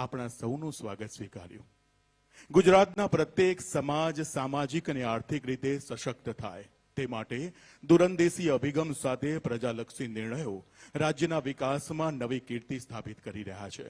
આપણા સૌનું સ્વાગત સ્વીકાર્યું. ગુજરાતના પ્રત્યેક સમાજ સામાજિક અને આર્થિક રીતે સશક્ત થાય. તે માટે દૂરંદેશી અભિગમ સાથે પ્રજાલક્ષી નિર્ણયો રાજ્યના વિકાસમાં નવી કીર્તિ સ્થાપિત કરી રહ્યા છે.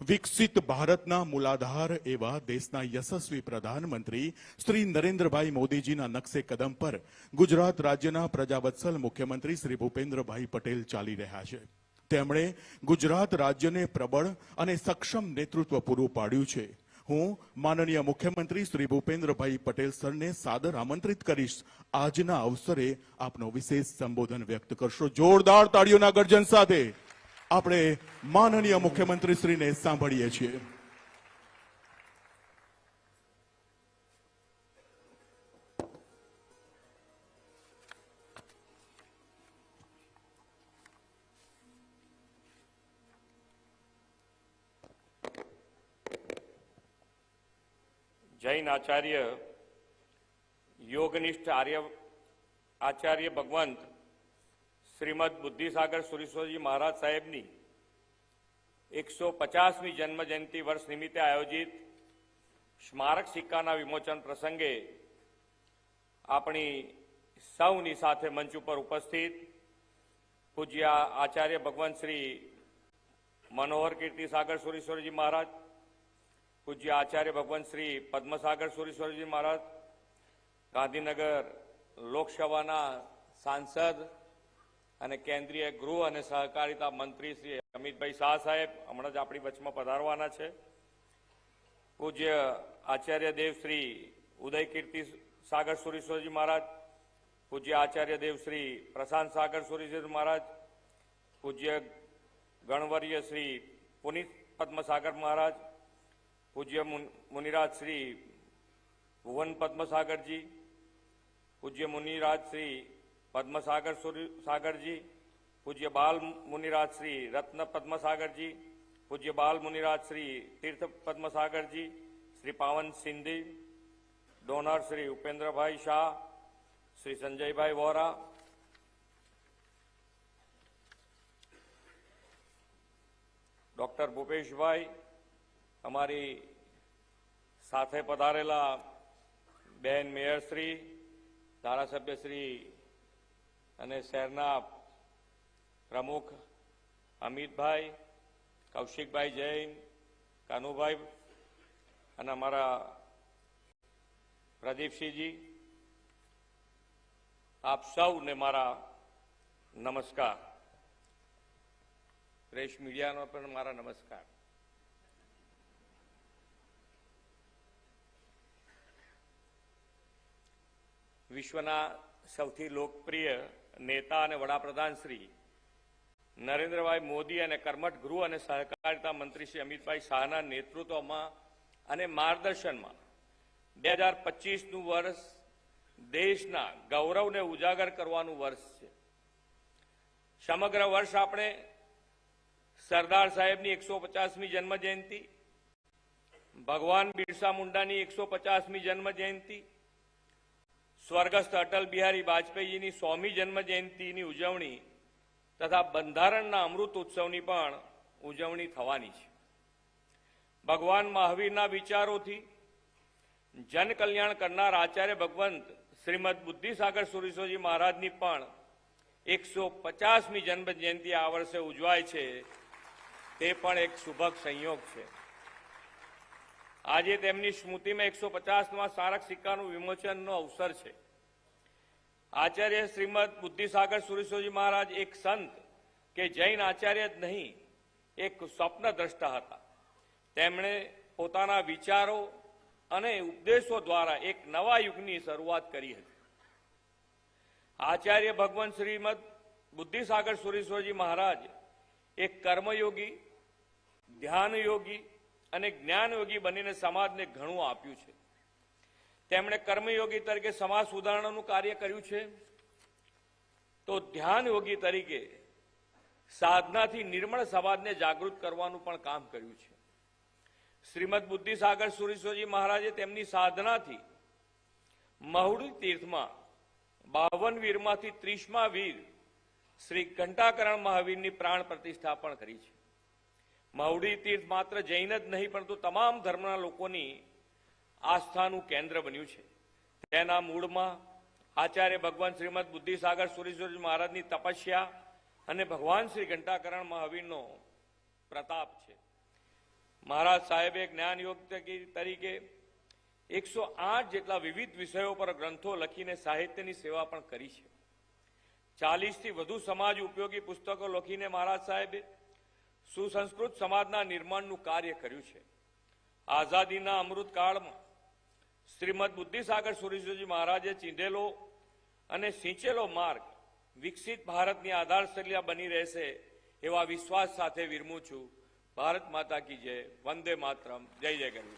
વિકસિત ભારતના મૂલાધાર એવા દેશના યશસ્વી પ્રધાનમંત્રી શ્રી નરેન્દ્રભાઈ મોદીજીના નકશે કદમ પર ગુજરાત રાજ્યના પ્રજાવત્સલ મુખ્યમંત્રી શ્રી ભૂપેન્દ્રભાઈ પટેલ ચાલી રહ્યા છે. તેમણે ગુજરાત રાજ્યને પ્રબળ અને સક્ષમ નેતૃત્વ પૂરું પાડ્યું છે. હું માનનીય મુખ્યમંત્રી શ્રી ભૂપેન્દ્રભાઈ પટેલ સરને સાદર આમંત્રિત કરીશ. આજના અવસરે આપનો વિશેષ સંબોધન વ્યક્ત કરશો. જોરદાર તાળીઓના ગર્જન સાથે આપણે માનનીય મુખ્યમંત્રી શ્રીને સાંભળીએ છીએ. જૈન આચાર્ય યોગનિષ્ઠ આર્ય આચાર્ય ભગવંત શ્રીમદ બુદ્ધિસાગર સુરેશ્વરજી મહારાજ સાહેબની એકસો પચાસમી જન્મ જયંતિ વર્ષ નિમિત્તે આયોજિત સ્મારક સિક્કાના વિમોચન પ્રસંગે આપણી સૌની સાથે મંચ ઉપર ઉપસ્થિત પૂજ્ય આચાર્ય ભગવંત શ્રી મનોહર કીર્તિસાગર સુરેશ્વરજી મહારાજ પૂજ્ય આચાર્ય ભગવાન શ્રી પદ્મસાગર સુરેશ્વરજી મહારાજ, ગાંધીનગર લોકસભાના સાંસદ અને કેન્દ્રીય ગૃહ અને સહકારિતા મંત્રી શ્રી અમિતભાઈ શાહ સાહેબ હમણાં જ આપણી વચમાં પધારવાના છે. પૂજ્ય આચાર્ય દેવ શ્રી ઉદય કીર્તિ સાગર સુરેશ્વરજી મહારાજ, પૂજ્ય આચાર્ય દેવ શ્રી પ્રશાંત સાગર સુરેશ્વર મહારાજ, પૂજ્ય ગણવર્ય શ્રી પુનિત પદ્મસાગર મહારાજ પૂજ્ય મુન- મુનિરાજ શ્રી ભુવન પદ્મસાગરજી પૂજ્ય મુનિરાજ શ્રી પદ્મસાગર સુરી- સાગરજી પૂજ્ય બાલ મુનિરાજ શ્રી રત્ન પદ્મસાગરજી પૂજ્ય બાલ મુનિરાજ શ્રી તીર્થ પદ્મસાગરજી શ્રી પાવન સિંધી ડોનર શ્રી ઉપેન્દ્રભાઈ શાહ શ્રી સંજયભાઈ વોરા ડોક્ટર ભૂપેશભાઈ અમારી સાથે પધારેલા બેન મેયરશ્રી ધારાસભ્યશ્રી અને શહેરના પ્રમુખ અમિતભાઈ, કૌશિકભાઈ જૈન, કાનુભાઈ અને અમારા પ્રદીપસિંહજી, આપ સૌને મારા નમસ્કાર. પ્રેસ મીડિયાનો પણ મારા નમસ્કાર. વિશ્વના સૌથી લોકપ્રિય નેતા અને વડાપ્રધાન શ્રી નરેન્દ્રભાઈ મોદી અને કર્મઠ ગૃહ અને સહકારિતા મંત્રી શ્રી અમિતભાઈ શાહના નેતૃત્વમાં અને માર્ગદર્શનમાં બે હજાર પચીસનું વર્ષ દેશના ગૌરવને ઉજાગર કરવાનું વર્ષ છે. સમગ્ર વર્ષ આપણે સરદાર સાહેબની એકસો પચાસમી જન્મ જયંતિ ભગવાન બિરસા મુંડાની એકસો પચાસમી જન્મ જયંતિ સ્વર્ગસ્થ અટલ બિહારી વાજપેયીની સોમી જન્મ જયંતિની ઉજવણી તથા બંધારણના અમૃત ઉત્સવની પણ ઉજવણી થવાની છે. ભગવાન મહાવીરના વિચારોથી જનકલ્યાણ કરનાર આચાર્ય ભગવંત શ્રીમદ બુદ્ધિસાગર સુરેશ્વરજી મહારાજની પણ એકસો પચાસમી જન્મ જયંતિ આ વર્ષે ઉજવાય છે. તે પણ એક શુભક સંયોગ છે. આજે તેમની સ્મૃતિમાં એકસો પચાસમાં સ્મારક સિક્કાનું વિમોચનનો અવસર છે. આચાર્ય શ્રીમદ બુદ્ધિસાગર સુરેશ્વરજી મહારાજ એક સંત કે જૈન આચાર્ય જ નહીં, એક સ્વપ્ન દ્રષ્ટા હતા. તેમણે પોતાના વિચારો અને ઉપદેશો દ્વારા એક નવા યુગની શરૂઆત કરી હતી. આચાર્ય ભગવાન શ્રીમદ બુદ્ધિસાગર સુરેશ્વરજી મહારાજ એક કર્મયોગી, ધ્યાનયોગી અને જ્ઞાનયોગી બનીને સમાજને ઘણું આપ્યું છે. તેમણે કર્મયોગી તરીકે સમાજ સુધારણાનું કાર્ય કર્યું છે. તો ધ્યાન યોગી તરીકે સાધનાથી નિર્મળ સમાજને જાગૃત કરવાનું પણ કામ કર્યું છે. શ્રીમદ બુદ્ધિસાગર સુરેશ્વરજી મહારાજે તેમની સાધનાથી મહુડી તીર્થમાં બાવન વીરમાંથી ત્રીસમા વીર શ્રી ઘંટાકરણ મહાવીરની પ્રાણ પ્રતિષ્ઠા પણ કરી છે. માવડી તીર્થ માત્ર જૈન જ નહીં, પરંતુ તમામ ધર્મના લોકોની આસ્થાનું કેન્દ્ર બન્યું છે. તેના મૂળમાં આચાર્ય ભગવાન શ્રીમદ બુદ્ધિસાગર સુરેશ્વરજી મહારાજની તપસ્યા અને ભગવાન શ્રી ઘંટાકરણ મહાવીરનો પ્રતાપ છે. મહારાજ સાહેબે જ્ઞાન યોગ તરીકે એકસો આઠ જેટલા વિવિધ વિષયો પર ગ્રંથો લખીને સાહિત્યની સેવા પણ કરી છે. ચાલીસથી વધુ સમાજ ઉપયોગી પુસ્તકો લખીને મહારાજ સાહેબે સુસંસ્કૃત સમાજના નિર્માણનું કાર્ય કર્યું છે. આઝાદીના અમૃતકાળમાં શ્રીમદ બુદ્ધિસાગર સુરેશ્વરજી મહારાજે ચીંધેલો અને સિંચેલો માર્ગ વિકસિત ભારતની આધારશિલા બની રહેશે એવા વિશ્વાસ સાથે વિરમું છું. ભારત માતા કી જય. વંદે માતરમ. જય જય ગરવી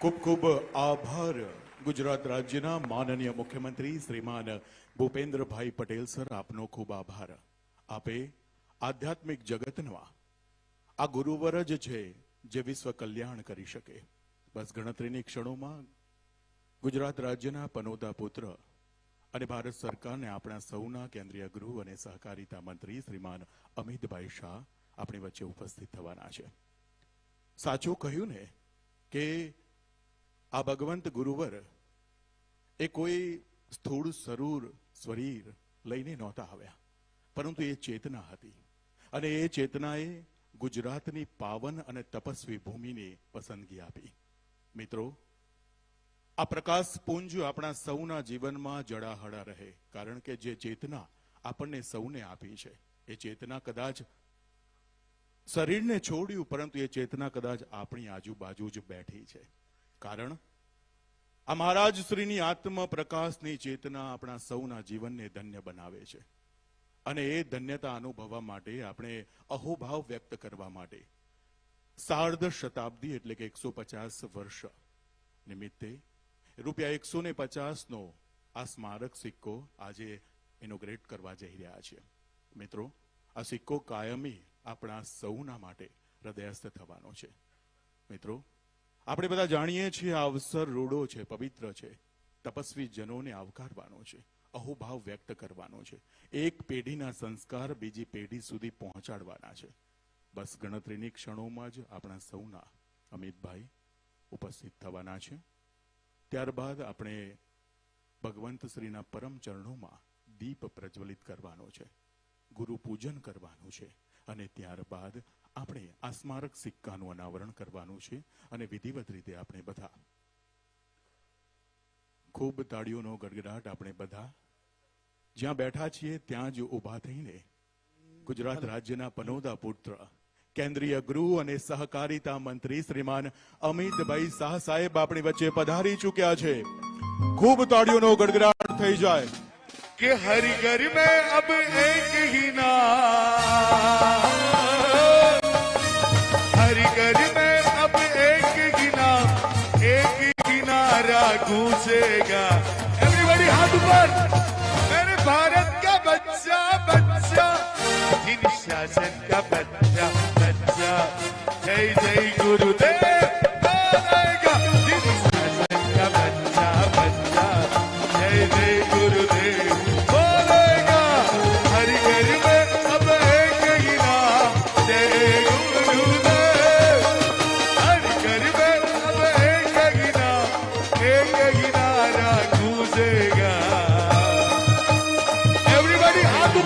ખૂબ ખૂબ આભાર ગુજરાત રાજ્યના માનનીય મુખ્યમંત્રી શ્રીમાન ભૂપેન્દ્રભાઈ પટેલ સર, આપનો ખૂબ આભાર. આપે આધ્યાત્મિક જગતના આ ગુરુવર જ છે જે વિશ્વ કલ્યાણ કરી શકે. બસ ગણતરીની ક્ષણોમાં ગુજરાત રાજ્યના પનોતા પુત્ર અને ભારત સરકારને આપણા સૌના કેન્દ્રીય ગૃહ અને સહકારિતા મંત્રી શ્રીમાન અમિતભાઈ શાહ આપણી વચ્ચે ઉપસ્થિત થવાના છે. સાચું કહ્યું ને કે આ ભગવંત ગુરુવર એ કોઈ સ્થૂળ, સરૂર શરીર લઈને નહોતા આવ્યા. પરંતુ એ ચેતના હતી. અને એ ચેતનાએ ગુજરાતની પાવન અને તપસ્વી ભૂમિની પસંદગી આપી. મિત્રો, આ પ્રકાશ પુંજ આપણા સૌના જીવનમાં જડાહડા રહે, કારણ કે જે ચેતના આપણને સૌને આપી છે. એ ચેતના કદાચ શરીરને છોડ્યું, પરંતુ એ ચેતના કદાચ આપણી આજુબાજુ જ બેઠી છે. કારણ, આ મહારાજ શ્રીની આત્મ પ્રકાશની ચેતના આપણા સૌના જીવનને ધન્ય બનાવે છે. અને એ ધન્યતા અનુભવવા માટે આપણે અહોભાવ વ્યક્ત કરવા માટે સાર્ધ શતાબ્દી એટલે કે એકસો પચાસ વર્ષ નિમિત્તે રૂપિયા એકસો ને પચાસનો આ સ્મારક સિક્કો આજે ઇનોગ્રેટ કરવા જઈ રહ્યા છે મિત્રો, આ સિક્કો કાયમી આપણા સૌના માટે હૃદયસ્થ થવાનો છે. મિત્રો, આપણે બધા જાણીએ છીએ આ અવસર રૂડો છે, પવિત્ર છે. તપસ્વી જનોને આવકારવાનો છે. અહોભાવ વ્યક્ત કરવાનો છે. એક પેઢીના સંસ્કાર બીજી પેઢી સુધી પહોંચાડવાના છે. બસ ગણતરીની ક્ષણોમાં જ આપણા સૌના અમિતભાઈ ઉપસ્થિત થવાના છે. ત્યારબાદ આપણે ભગવંત શ્રીના પરમ ચરણોમાં દીપ પ્રજ્વલિત કરવાનો છે. ગુરુ પૂજન કરવાનું છે. અને ત્યારબાદ આપણે આ સ્મારક સિક્કાનું અનાવરણ કરવાનું છે અને વિધિવત રીતે આપણે બધા ખૂબ તાળીઓનો ગડગડાટ આપણે બધા જ્યાં બેઠા છીએ ત્યાં જ ઊભા થઈને ગુજરાત રાજ્યના પનોદા પુત્ર કેન્દ્રીય ગૃહ અને સહકારિતા મંત્રી શ્રીમાન અમિતભાઈ શાહ સાહેબ આપણી વચ્ચે પધારી ચુક્યા છે. ખૂબ તાળીઓનો ગડગડાટ થઈ જાય. કે હર મેં અબ એક હી بچا بچا دین شاہ کا بچا بچا جے جے گرو دیو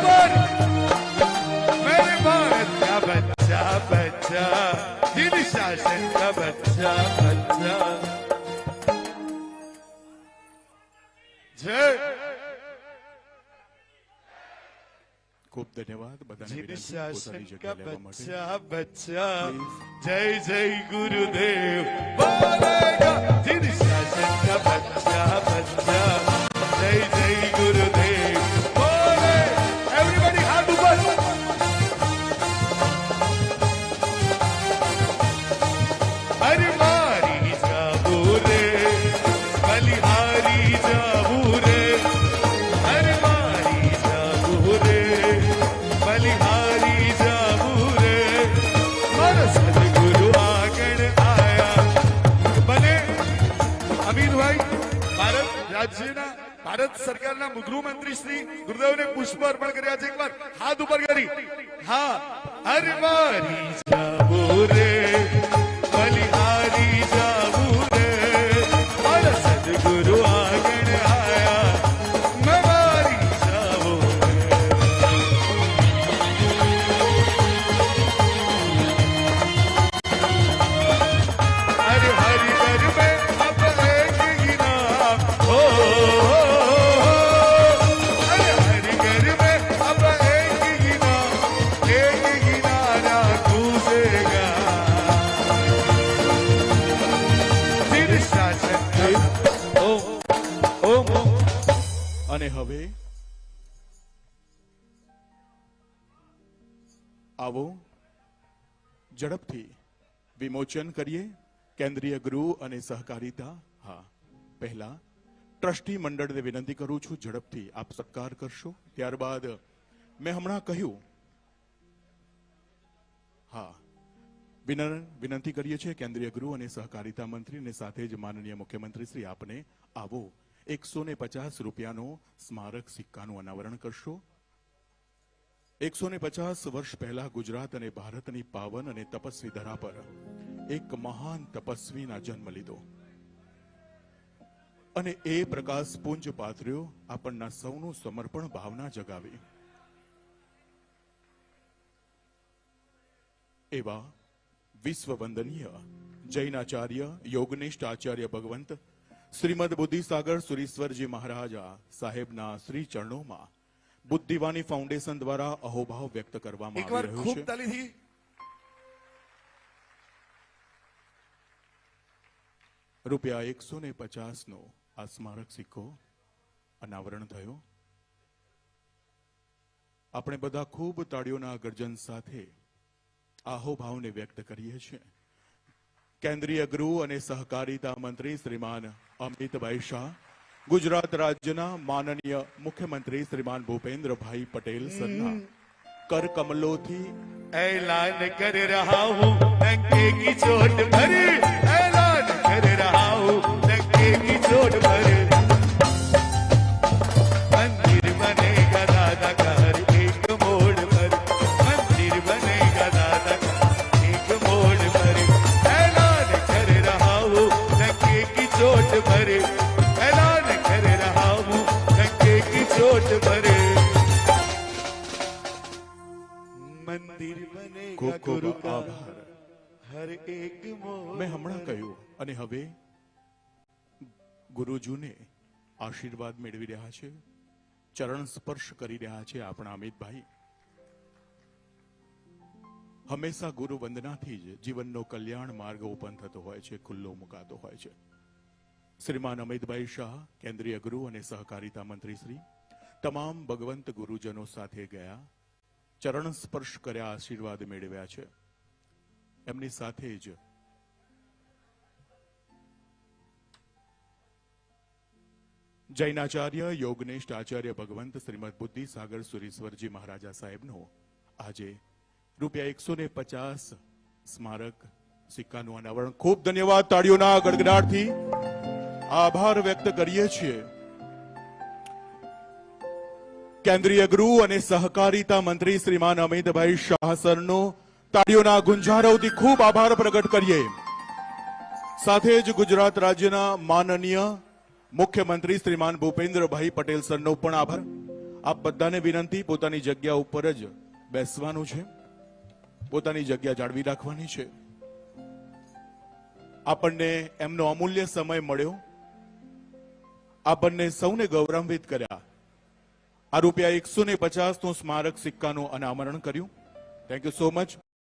पर। मेरे भारत का बच्चा बच्चा हिंद शासन का बच्चा बच्चा। जय। खूप धन्यवाद। बदाने शासन का बच्चा बच्चा। जय जय गुरुदेव। जिन शासन का बच्चा बच्चा। ભારત સરકારના ગૃહમંત્રી શ્રી ગુરુદેવને પુષ્પ અર્પણ કર્યા છે. એકવાર હાથ ઉપર કરી. હા અરે મારી રે. આવો, ઝડપથી વિમોચન કરીએ. કેન્દ્રીય ગૃહ અને સહકારિતા, હા. પહેલા, ટ્રસ્ટી મંડળને વિનંતી કરું છું, ઝડપથી આપ સત્કાર કરશો. ત્યારબાદ, મેં હમણાં કહ્યું, હા વિનંતી કરીએ છીએ કેન્દ્રીય ગૃહ અને સહકારિતા મંત્રી અને સાથે જ માનનીય મુખ્યમંત્રી શ્રી આપને આવો, એકસો પચાસ રૂપિયાનો સ્મારક સિક્કાનું અનાવરણ કરશો. એકસો ને પચાસ વર્ષ પહેલા ગુજરાત અને ભારતની પાવન અને તપસ્વી ધરા પર એક મહાન તપસ્વીના જન્મ લીધો. અને એ પ્રકાશ પુંજ પાથર્યો આપણના સૌનું સમર્પણ ભાવના જગાવી. એવા વિશ્વ વંદનીય જૈનાચાર્ય યોગનિષ્ઠ આચાર્ય ભગવંત શ્રીમદ બુદ્ધિસાગર સુરીશ્વરજી મહારાજા સાહેબના શ્રી ચરણોમાં બુદ્ધિવાની ફાઉન્ડેશન દ્વારા અહોભાવ વ્યક્ત કરવામાં આવી રહ્યો છે. રૂપિયા એકસો ને પચાસનો આ સ્મારક સિક્કો અનાવરણ થયો. આપણે બધા ખૂબ તાળીઓના ગર્જન સાથે આહોભાવને વ્યક્ત કરીએ છીએ. કેન્દ્રીય ગૃહ અને સહકારિતા મંત્રી શ્રીમાન અમિતભાઈ શાહ ગુજરાત રાજ્યના માનનીય મુખ્યમંત્રી શ્રીમાન ભૂપેન્દ્રભાઈ પટેલ સરના કર કમલોથી ऐलान कर रहा हूँ डंके की चोट पर ऐलान कर रहा हूँ डंके की चोट पर મેં હમણાં કહ્યું અને હવે ગુરુજીને આશીર્વાદ મેળવી રહ્યા છે, ચરણ સ્પર્શ કરી રહ્યા છે આપણા અમિતભાઈ. હંમેશા ગુરુ વંદનાથી જ જીવનનો કલ્યાણ માર્ગ ઓપન થતો હોય છે, ખુલ્લો મુકાતો હોય છે. શ્રીમાન અમિતભાઈ શાહ, કેન્દ્રીય ગુરુ અને સહકારિતા મંત્રી શ્રી, તમામ ભગવંત ગુરુજનો સાથે ગયા, ચરણ સ્પર્શ કર્યા, આશીર્વાદ મેળવ્યા છે. એમની સાથે જ. જૈનાચાર્ય, યોગનિષ્ઠ આચાર્ય ભગવંત શ્રીમદ બુદ્ધિ સાગર સુરીશ્વરજી મહારાજા સાહેબનો આજે રૂપિયા એકસો ને પચાસ સ્મારક સિક્કાનું અનાવરણ. ખૂબ ધન્યવાદ તાળીઓના ગડગડાટથી. આભાર વ્યક્ત કરીએ છીએ. કેન્દ્રીય ગૃહ અને સહકારિતા મંત્રી શ્રીમાન અમિતભાઈ શાહ સરનો તાળીઓના ગુંજારવથી ખૂબ આભાર પ્રગટ કરીએ. સાથે જ ગુજરાત રાજ્યના માનનીય મુખ્યમંત્રી શ્રીમાન ભૂપેન્દ્રભાઈ પટેલ સરનો પણ આભાર. આપ બધાને વિનંતી, પોતાની જગ્યા ઉપર જ બેસવાનું છે. પોતાની જગ્યા જાળવી રાખવાની છે. આપણને એમનો અમૂલ્ય સમય મળ્યો. આપણને સૌને ગૌરવાન્વિત કર્યા. આ રૂપિયા એકસો ને પચાસ સ્મારક સિક્કાનું અનાવરણ કર્યું. Thank you so much